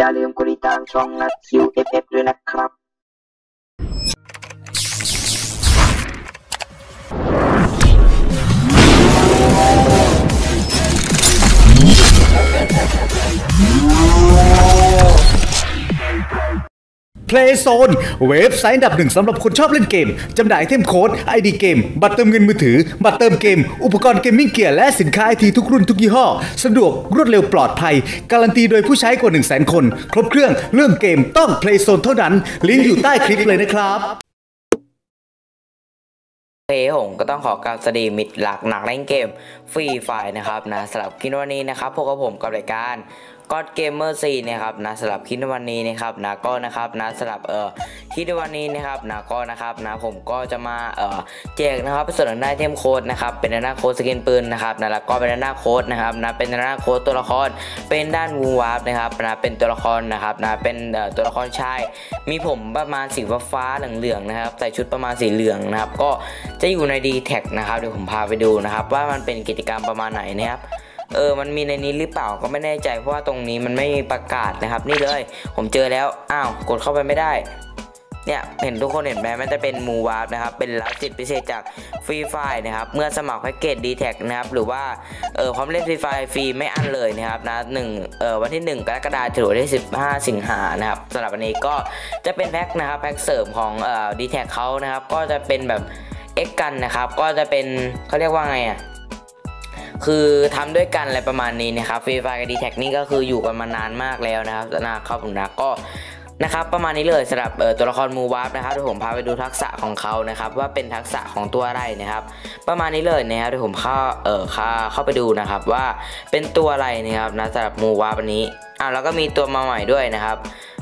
อย่าลืมกดติดตามช่องนัดคิวเอฟเอฟด้วยนะครับ Playzone เว็บไซต์ดับหนึ่งสำหรับคนชอบเล่นเกม จำหน่ายเทมโค้ด ID เกม บัตรเติมเงินมือถือ บัตรเติมเกม อุปกรณ์เกมมิ่งเกียร์และสินค้าไอทีทุกรุ่นทุกยี่ห้อ สะดวกรวดเร็วปลอดภัย การันตีโดยผู้ใช้กว่า 1 0 0 0 0 0 คน ครบเครื่องเรื่องเกมต้อง Playzone เท่านั้น ลิงก์อยู่ใต้คลิปเลยนะครับโอเคผมก็ต้องขอกราบสวัสดีมิตรหลักหนักเล่นเกมฟรีไฟนะครับนะสำหรับคลิปวันนี้นะครับพวกกับผมกับรายการ ก็เกมเมอร์ซีนะครับนะสำหรับคลิปวันนี้นะครับนะก็นะครับนะสำหรับเอ่อคลิปวันนี้นะครับนะก็นะครับนะผมก็จะมาเอ่อแจกนะครับส่วนหนึ่งได้เทมโค้ดนะครับเป็นหน้าโค้ดสกินปืนนะครับนะแล้วก็เป็นหน้าโค้ดนะครับนะเป็นหน้าโค้ดตัวละครเป็นด้านวูวาร์ปนะครับนะเป็นตัวละครนะครับนะเป็นเอ่อตัวละครชายมีผมประมาณสีฟ้าเหลืองๆนะครับใส่ชุดประมาณสีเหลืองนะครับก็จะอยู่ใน d t แท็กนะครับเดี๋ยวผมพาไปดูนะครับว่ามันเป็นกิจกรรมประมาณไหนนะครับ เออมันมีในนี้หรือเปล่าก็ไม่แน่ใจเพราะว่าตรงนี้มันไม่มีประกาศนะครับ นี่เลย ผมเจอแล้วอ้าวกดเข้าไปไม่ได้เนี่ยเห็นทุกคนเห็นไหมมันจะเป็นมูวาร์ปนะครับ เป็นรับสิทธิพิเศษจากฟรีไฟนะครับ เมื่อสมัครแพ็กเกจ d t แท็นะครับ หรือว่าเออพร้อมเล่นฟรีไฟฟรีไม่อั้นเลยนะครับนะหนึ่งเออวันที่ 1 กรกฎาคมถึงวันที่ 15 สิงหานะครับสำหรับวันนี้ก็จะเป็นแพ็กนะครับแพ็กเสริมของเออ d t แท็เขานะครับ ก็จะเป็นแบบ X กันนะครับ ก็จะเป็นเขาเรียกว่าไงอะ คือทำด้วยกันอะไรประมาณนี้นะครับฟรีไฟกับดีแท็นี่ก็คืออยู่กันมานานมากแล้วนะครับนะครับผมนะก็นะครับประมาณนี้เลยสำหรับตัวละครมูวาร์ปนะครับเดี๋ยวผมพาไปดูทักษะของเขานะครับว่าเป็นทักษะของตัวอะไรนะครับ ประมาณนี้เลยนะครับเดี๋ยวผมเข้าเออเข้าเข้าไปดูนะครับว่าเป็นตัวอะไรนะครับนะสำหรับมูวาร์ปอันนี้อ่าแล้วก็มีตัวมาใหม่ด้วยนะครับ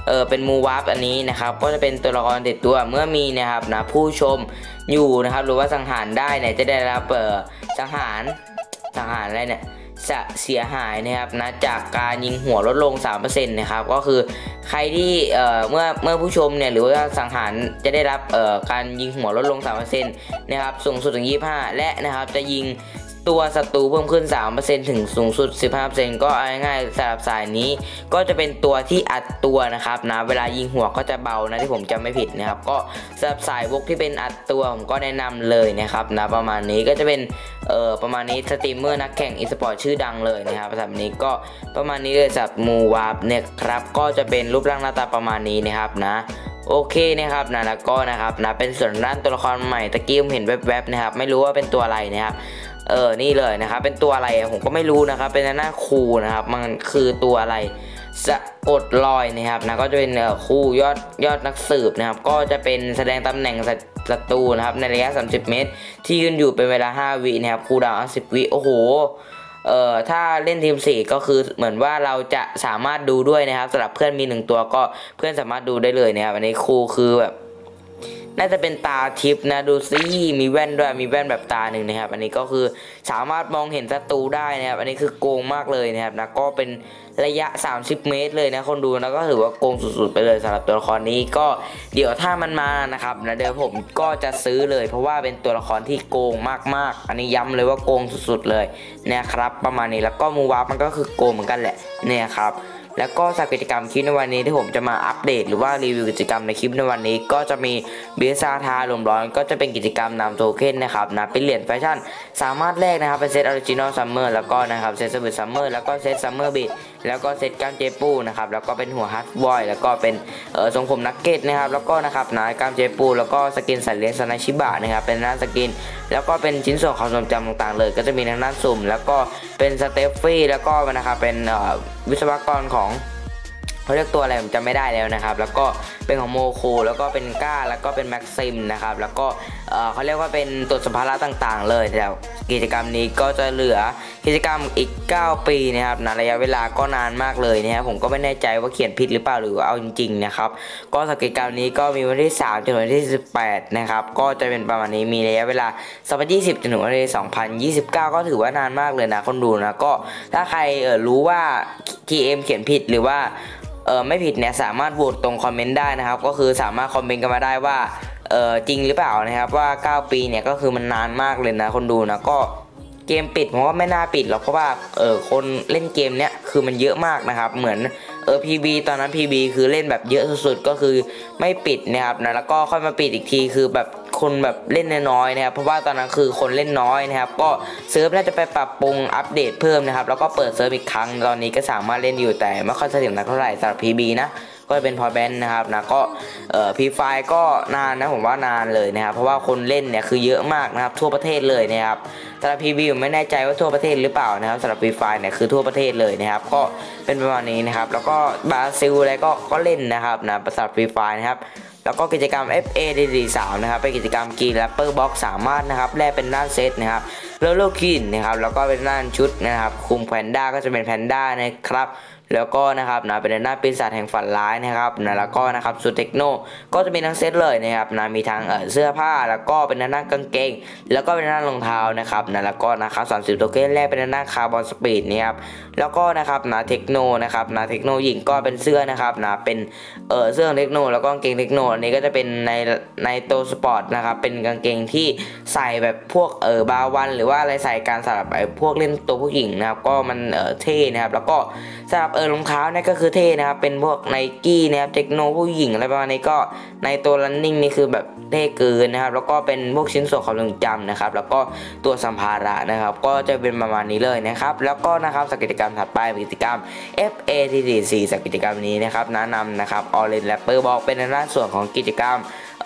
เออเป็นมูวาร์ปอันนี้นะครับก็จะเป็นตัวละครติดตัวเมื่อมีนะครับนะผู้ชมอยู่นะครับหรือว่าสังหารได้เนี่ยจะได้รับเออสังหาร สังหารอะไรเนี่ยจะเสียหายนะครับนะจากการยิงหัวลดลง 3%นะครับก็คือใครที่เอ่อเมื่อเมื่อผู้ชมเนี่ยหรือว่าสังหารจะได้รับเอ่อการยิงหัวลดลง 3%นะครับสูงสุดถึง 25 และนะครับจะยิง ตัวศัตรูเพิ่มขึ้น 3%ถึงสูงสุด 15%ก็เอาง่ายๆสำหรับสายนี้ ก็จะเป็นตัวที่อัดตัวนะครับนะเวลายิงหัวก็จะเบานะที่ผมจำไม่ผิดนะครับ ก็สำหรับสายวกที่เป็นอัดตัวผมก็แนะนำเลยนะครับนะประมาณนี้ก็จะเป็นเอ่อประมาณนี้สตรีมเมอร์นักแข่งอีสปอร์ตชื่อดังเลยนะครับสำหรับนี้ก็ประมาณนี้เลยสำหรับมูวาร์ปเนี่ยครับก็จะเป็นรูปร่างหน้าตาประมาณนี้นะครับนะโอเคนะครับนะแล้วก็นะครับนะเป็นส่วนด้านตัวละครใหม่ตะกี้ผมเห็นแวบๆนะครับไม่รู้ว่าเป็นตัวอะไรนะครับ เออนี่เลยนะครับเป็นตัวอะไรผมก็ไม่รู้นะครับ เป็นหน้าคูนะครับ มันคือตัวอะไรสะกดรอยนะครับนะก็จะเป็นคู่ยอดยอดนักสืบนะครับ ก็จะเป็นแสดงตำแหน่งศัตรูนะครับ ในระยะ 30 เมตร ที่ยืนอยู่เป็นเวลา 5 วินะครับคูดาวน์10 วิโอ้โหเอ่อถ้าเล่นทีม 4 ก็คือเหมือนว่าเราจะสามารถดูด้วยนะครับสำหรับเพื่อนมี 1 ตัวก็เพื่อนสามารถดูได้เลยนะครับอันนี้ครูคือแบบ น่าจะเป็นตาทิพนะดูซิมีแว่นด้วยมีแว่นแบบตาหนึ่งนะครับ อันนี้ก็คือสามารถมองเห็นศัตรูได้นะครับ อันนี้คือโกงมากเลยนะครับนะก็เป็นระยะ 30 เมตรเลยนะคนดูนะก็ถือว่าโกงสุดๆไปเลยสำหรับตัวละครนี้ก็เดี๋ยวถ้ามันมานะครับนะเดี๋ยวผมก็จะซื้อเลย เพราะว่าเป็นตัวละครที่โกงมากๆ อันนี้ย้ำเลยว่าโกงสุดๆเลยนะครับ ประมาณนี้แล้วก็มูวาร์ปมันก็คือโกงเหมือนกันแหละเนี่ยครับ แล้วก็สำหรับกิจกรรมคลิปในวันนี้ที่ผมจะมาอัปเดต หรือว่ารีวิวกิจกรรมในคลิปในวันนี้ ก็จะมีเบียซาทาลมร้อนก็จะเป็นกิจกรรมนำโทเค็นนะครับนะเป็นเหรียญแฟชั่น สามารถแลกนะครับเป็นเซตออริจินอลซัมเมอร์แล้วก็นะครับเซตสวิตซัมเมอร์แล้วก็เซตซัมเมอร์บีแล้วก็เซตก้ามเจปูนะครับแล้วก็เป็นหัวฮัตบอยแล้วก็เป็นเออทรงผมนักเก็ตนะครับแล้วก็นะครับนาก้ามเจปูแล้วก็สกินสัตว์เลี้ยงสนาชิบะนะครับเป็นหน้าสกิน แล้วก็เป็นชิ้นส่วนของทรงจำต่างๆ เลย ก็จะมีทางด้านสุ่ม แล้วก็เป็นสเตฟฟี่แล้วก็นะครับเป็นอ่อวิศวกรของ เขาเรียกตัวอะไรผมจำไม่ได้แล้วนะครับ แล้วก็เป็นของโมโคแล้วก็เป็นก้าแล้วก็เป็นแม็กซิมนะครับ แล้วก็เขาเรียกว่าเป็นตัวสัมภาระต่างๆ เลยแต่กิจกรรมนี้ก็จะเหลือกิจกรรมอีก 9 ปีนะครับนะระยะเวลาก็นานมากเลยนะครับผมก็ไม่แน่ใจว่าเขียนผิดหรือเปล่าหรือว่าเอาจริงๆนะครับ ก็สำหรับกิจกรรมนี้ก็มีวันที่ 3จนถึงวันที่ 18 นะครับ ก็จะเป็นประมาณนี้มีระยะเวลา 2020จนถึงวันที่2029 ก็ถือว่านานมากเลยนะคนดูนะก็ถ้าใครเออรู้ว่า TM เขียนผิดหรือว่า เออไม่ผิดเนี่ยสามารถโหวตตรงคอมเมนต์ได้นะครับ ก็คือสามารถคอมเมนต์กันมาได้ว่าเออจริงหรือเปล่านะครับว่า 9 ปีเนี่ยก็คือมันนานมากเลยนะคนดูนะก็เกมปิดผมว่าไม่น่าปิดหรอกเพราะว่าเออคนเล่นเกมเนี้ยคือมันเยอะมากนะครับ เหมือนเออ PB ตอนนั้น PB คือเล่นแบบเยอะสุดๆก็คือไม่ปิดนะครับนะแล้วก็ค่อยมาปิดอีกทีคือแบบ คนแบบเล่นน้อยๆนะครับเพราะว่าตอนนั้นคือคนเล่นน้อยนะครับ ก็เซิร์ฟน่าจะไปปรับปรุงอัปเดตเพิ่มนะครับ แล้วก็เปิดเซิร์ฟอีกครั้งตอนนี้ก็สามารถเล่นอยู่แต่ไม่ค่อยเสถียรนักเท่าไหร่สำหรับ PB นะก็เป็นพอแบนนะครับนะก็เอ่อพีไฟก็นานนะผมว่านานเลยนะครับ เพราะว่าคนเล่นเนี่ยคือเยอะมากนะครับ ทั่วประเทศเลยนะครับสำหรับพีบีผมไม่แน่ใจว่าทั่วประเทศหรือเปล่านะครับสำหรับพีไฟเนี่ยคือทั่วประเทศเลยนะครับ ก็เป็นประมาณนี้นะครับ แล้วก็บราซิลอะไรก็ก็เล่นนะครับนะสำหรับพีไฟนะครับ แล้วก็กิจกรรม FA DD 3นะครับเป็นกิจกรรมกีแรปเปอร์บ็อกสามารถนะครับแลกเป็นด้านเซตนะครับโลโลคินนะครับแล้วก็เป็นด้านชุดนะครับคุมแพนด้าก็จะเป็นแพนด้านะครับ แล้วก็นะครับนะเป็นหน้าปีศาจแห่งฝันร้ายนะครับนะแล้วก็นะครับสุดเทคโนก็จะมีทั้งเซตเลยนะครับนะมีทั้งเออเสื้อผ้าแล้วก็เป็นหน้ากางเกง แล้วก็เป็นหน้ารองเท้านะครับนะแล้วก็นะครับ30โทเค็นแรกเป็นหน้าคาร์บอนสปีดนะครับแล้วก็นะครับนะเทคโนนะครับนะเทคโนหญิงก็เป็นเสื้อนะครับนะเป็นเออเสื้อเทคโนแล้วก็กางเกงเทคโนอันนี้ก็จะเป็นในในโตสปอร์ตนะครับเป็นกางเกงที่ใส่แบบพวกเออบาวันหรือว่าอะไรใส่การสลับไอ้พวกเล่นตัวผู้หญิงนะครับก็มันเออเท่นะครับแล้วก็สำหรับเออรองเท้าเนี่ยก็คือเท่นะครับ เป็นพวกไนกี้นะครับเทคโนผู้หญิงอะไรประมาณนี้ก็ในตัว running นี่คือแบบเท่เกินนะครับ แล้วก็เป็นพวกชิ้นส่วนความทรงจำนะครับ แล้วก็ตัวสัมภาระนะครับ ก็จะเป็นประมาณนี้เลยนะครับ แล้วก็นะครับสกิจกรรมถัดไปกิจกรรม FATD4 สกิจกรรมนี้นะครับแนะนำนะครับ Orange Rapper บอกเป็นในด้านส่วนของกิจกรรม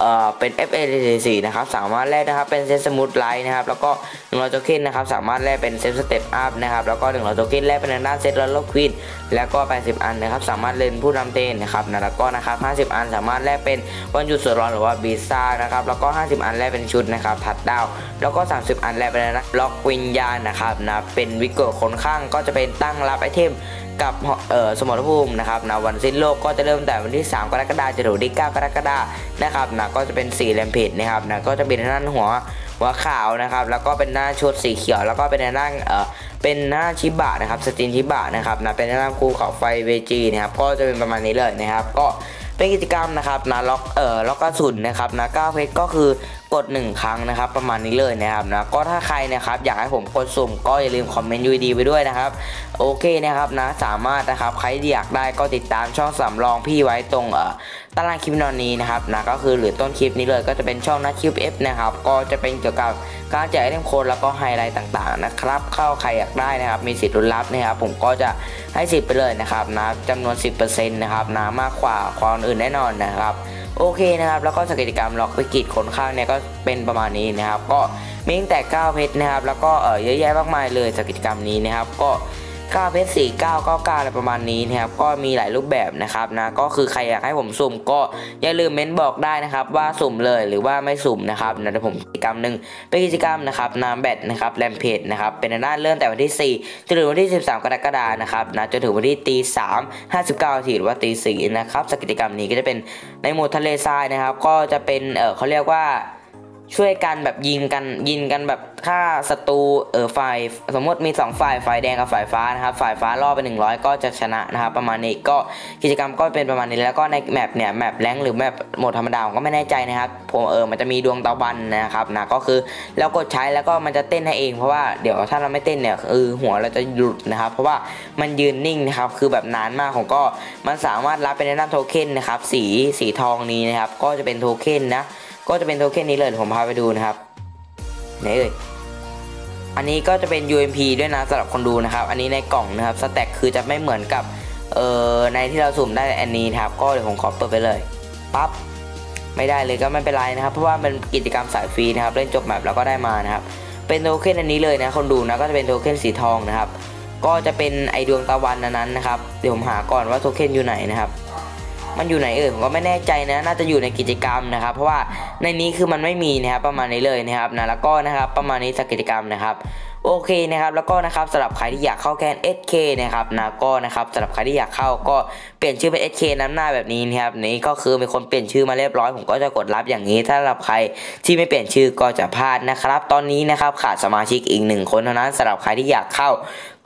เอ่อเป็น FA4 นะครับสามารถแลกนะครับเป็นเซตสมูทไลท์นะครับแล้วก็100โทเค็นนะครับสามารถแลกเป็นเซตสเต็ปอัพนะครับแล้วก็100โทเค็นแลกเป็นด้านเซตแล้วลควินแล้วก็80อันนะครับสามารถเล่นผู้นำเต้นนะครับแล้วก็นะครับ50 อันสามารถแลกเป็นวันหยุดส่วนร้อนหรือว่าบีซ่านะครับแล้วก็ 50 อันแลกเป็นชุดนะครับถัดดาวแล้วก็ 30 อันแลกเป็นนะล็อกวิญญาณนะครับนะเป็นวิกเกอร์คนข้างก็จะเป็นตั้งรับไอเทม กับสมรภูมินะครับนะวันสิ้นโลกก็จะเริ่มแต่วันที่ 3 กรกฎาคมจนถึงวันที่ 9 กรกฎาคมนะครับนะก็จะเป็นสีแรมเพจนะครับนะก็จะเป็นด้าหัวหัวขาวนะครับ แล้วก็เป็นหน้าชุดสีเขียว แล้วก็เป็นหน้าเออเป็นหน้าชิบะนะครับสตินชิบะนะครับนะเป็นหน้าคูเขาไฟเวจีนะครับก็จะเป็นประมาณนี้เลยนะครับ ก็เป็นกิจกรรมนะครับนะล็อกเอ่อล็อกกระสุนนะครับนะ9เพชรก็คือ กด 1 ครั้งนะครับ ประมาณนี้เลยนะครับนะก็ถ้าใครนะครับอยากให้ผมกดสุ่มก็อย่าลืมคอมเมนต์ยูดีไปด้วยนะครับโอเคนะครับนะสามารถนะครับใครอยากได้ก็ติดตามช่องสำรองพี่ไว้ตรงเอ่อตารางคลิปนอนนี้นะครับนะก็คือหรือต้นคลิปนี้เลยก็จะเป็นช่องนัดคิวเอฟนะครับก็จะเป็นเกี่ยวกับการแจกไอเทมโค้ดแล้วก็ไฮไลท์ต่างๆนะครับเข้าใครอยากได้นะครับมีสิทธิ์ลุ้นรับนะครับผมก็จะให้สิทธิ์ไปเลยนะครับนะจำนวน 10%นะครับนะมากกว่าความอื่นแน่นอนนะครับ โอเคนะครับแล้วก็สกิจกรรมล็อกวิกฤตขนข้างเนี่ยก็เป็นประมาณนี้นะครับ ก็มีตั้งแต่ 9 เพชรนะครับ แล้วก็เออเยอะแยะมากมายเลยสกิจกรรมนี้นะครับก็ 9เพชร4 9 9 9อะไรประมาณนี้นะครับก็มีหลายรูปแบบนะครับนะก็คือใครอยากให้ผมสุ่มก็อย่าลืมเม้นบอกได้นะครับว่าสุ่มเลยหรือว่าไม่สุ่มนะครับนะเดี๋ยวผมกิจกรรมหนึ่งเป็นกิจกรรมนะครับน้ำแบตนะครับแรมเพจนะครับเป็นหน้าเริ่มแต่วันที่ 4 จนถึงวันที่ 13 กรกฎาคมนะครับนะจนถึงวันที่ตี3 59นาทีหรือว่าตี4นะครับสกิจกรรมนี้ก็จะเป็นในหมวดทะเลทรายนะครับ ก็จะเป็นเออเขาเรียกว่า ช่วยกันแบบยิงกันยิงกันแบบฆ่าศัตรูเออฝ่ายสมมติมี 2 ฝ่ายฝ่ายแดงกับฝ่ายฟ้านะครับฝ่ายฟ้าล่อไป 100 ก็จะชนะนะครับประมาณนี้ก็กิจกรรมก็เป็นประมาณนี้แล้วก็ในแมปเนี่ยแมปแรงหรือแมปโหมดธรรมดาผมก็ไม่แน่ใจนะครับผมเออมันจะมีดวงตะวันนะครับนะก็คือเรากดใช้แล้วก็มันจะเต้นให้เองเพราะว่าเดี๋ยวถ้าเราไม่เต้นเนี่ยเออหัวเราจะหลุดนะครับเพราะว่ามันยืนนิ่งนะครับคือแบบนานมากผมก็มันสามารถรับเป็นในน้ำโทเค็นนะครับสีสีทองนี้นะครับก็จะเป็นโทเค็นนะ ก็จะเป็นโทเค็นนี้เลยเดี๋ยวผมพาไปดูนะครับไหนเอ่ยอันนี้ก็จะเป็น UMP ด้วยนะสำหรับคนดูนะครับ อันนี้ในกล่องนะครับสแต็กคือจะไม่เหมือนกับเอ่อในที่เราสุ่มได้อันนี้นะครับก็เดี๋ยวผมขอเปิดไปเลยปั๊บไม่ได้เลยก็ไม่เป็นไรนะครับ เพราะว่าเป็นกิจกรรมสายฟรีนะครับ เล่นจบแมปแล้วก็ได้มานะครับ เป็นโทเค็นอันนี้เลยนะคนดูนะก็จะเป็นโทเค็นสีทองนะครับ ก็จะเป็นไอดวงตะวันอันนั้นนะครับ เดี๋ยวผมหาก่อนว่าโทเค็นอยู่ไหนนะครับ มันอยู่ไหนเอ่ยผมก็ไม่แน่ใจนะ น่าจะอยู่ในกิจกรรมนะครับ เพราะว่าในนี้คือมันไม่มีนะครับประมาณนี้เลยนะครับนะแล้วก็นะครับประมาณนี้สักกิจกรรมนะครับโอเคนะครับแล้วก็นะครับสำหรับใครที่อยากเข้าแคน SK นะครับนะก็นะครับสำหรับใครที่อยากเข้าก็เปลี่ยนชื่อเป็น SK น้ำหน้าแบบนี้นะครับนี่ก็คือมีคนเปลี่ยนชื่อมาเรียบร้อยผมก็จะกดรับอย่างนี้ ถ้าสำหรับใครที่ไม่เปลี่ยนชื่อก็จะพลาดนะครับ ตอนนี้นะครับขาดสมาชิกอีกหนึ่งคนเท่านั้นสำหรับใครที่อยากเข้า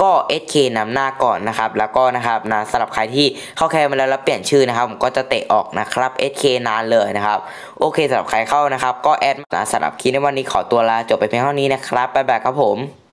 ก็ SK นำหน้าก่อนนะครับ แล้วก็นะครับนะสำหรับใครที่เข้าแคร์มาแล้วแล้วเปลี่ยนชื่อนะครับผมก็จะเตะออกนะครับ SK นานเลยนะครับ โอเคสำหรับใครเข้านะครับ ก็แอดนะสำหรับคลิปในวันนี้ขอตัวลาจบไปเพียงเท่านี้นะครับบ๊ายบายครับผม